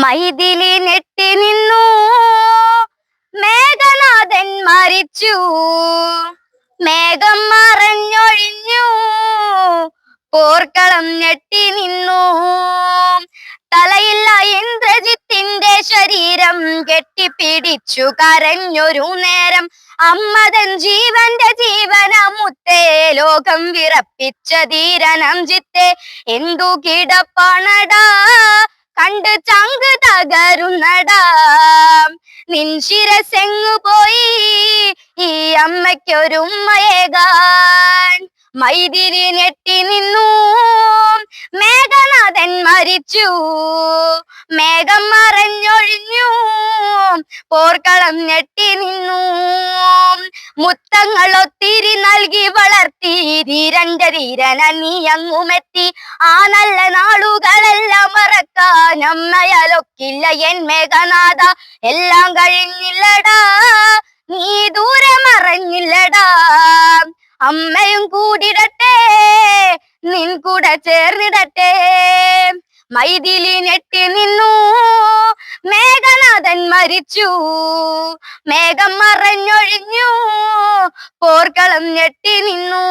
മൈഥിലി നെട്ടി നിന്നു. മേഘനാഥൻ മരിച്ചു. മേഘം മറഞ്ഞൊഴിഞ്ഞു. പോർക്കളം ഞെട്ടി നിന്നു. തലയില്ല ഇന്ദ്രജിത്തിന്റെ ശരീരം കെട്ടിപ്പിടിച്ചു കരഞ്ഞൊരു നേരം. അമ്മതൻ ജീവന്റെ ജീവനമുത്തേ ലോകം വിറപ്പിച്ച ധീരനം ചിത്തെ എന്തു കിടപ്പാണടാ തകരുന്നടാ നിൻ ശിരസെങ്ങു പോയി ഈ അമ്മയ്ക്കൊരു ഉമ്മയേകാൻ മൈതിരി ഞെട്ടി നിന്നു. മേഘനാഥൻ മരിച്ചു. മേഘം മറഞ്ഞൊഴിഞ്ഞു. പോർക്കളം ഞെട്ടി നിന്നു. മുത്തങ്ങൾ ഒത്തിരി നൽകി വളർത്തി. ധീരന്റെ ധീരന നീ അങ്ങുമെത്തി. ആ നല്ല നാളുകളെല്ലാം അമ്മയാലൊക്കില്ല എൻ മേഘനാഥ എല്ലാം കഴിഞ്ഞില്ലടാ. നീ ദൂരെ മറഞ്ഞില്ലടാ. അമ്മയും കൂടിടട്ടെ നിൻ കൂടെ ചേർന്നിടട്ടെ. മൈതിലി ഞെട്ടി നിന്നു മേഘനാഥൻ മരിച്ചു. മേഘം മറഞ്ഞൊഴിഞ്ഞു പോർക്കളം ഞെട്ടി നിന്നു.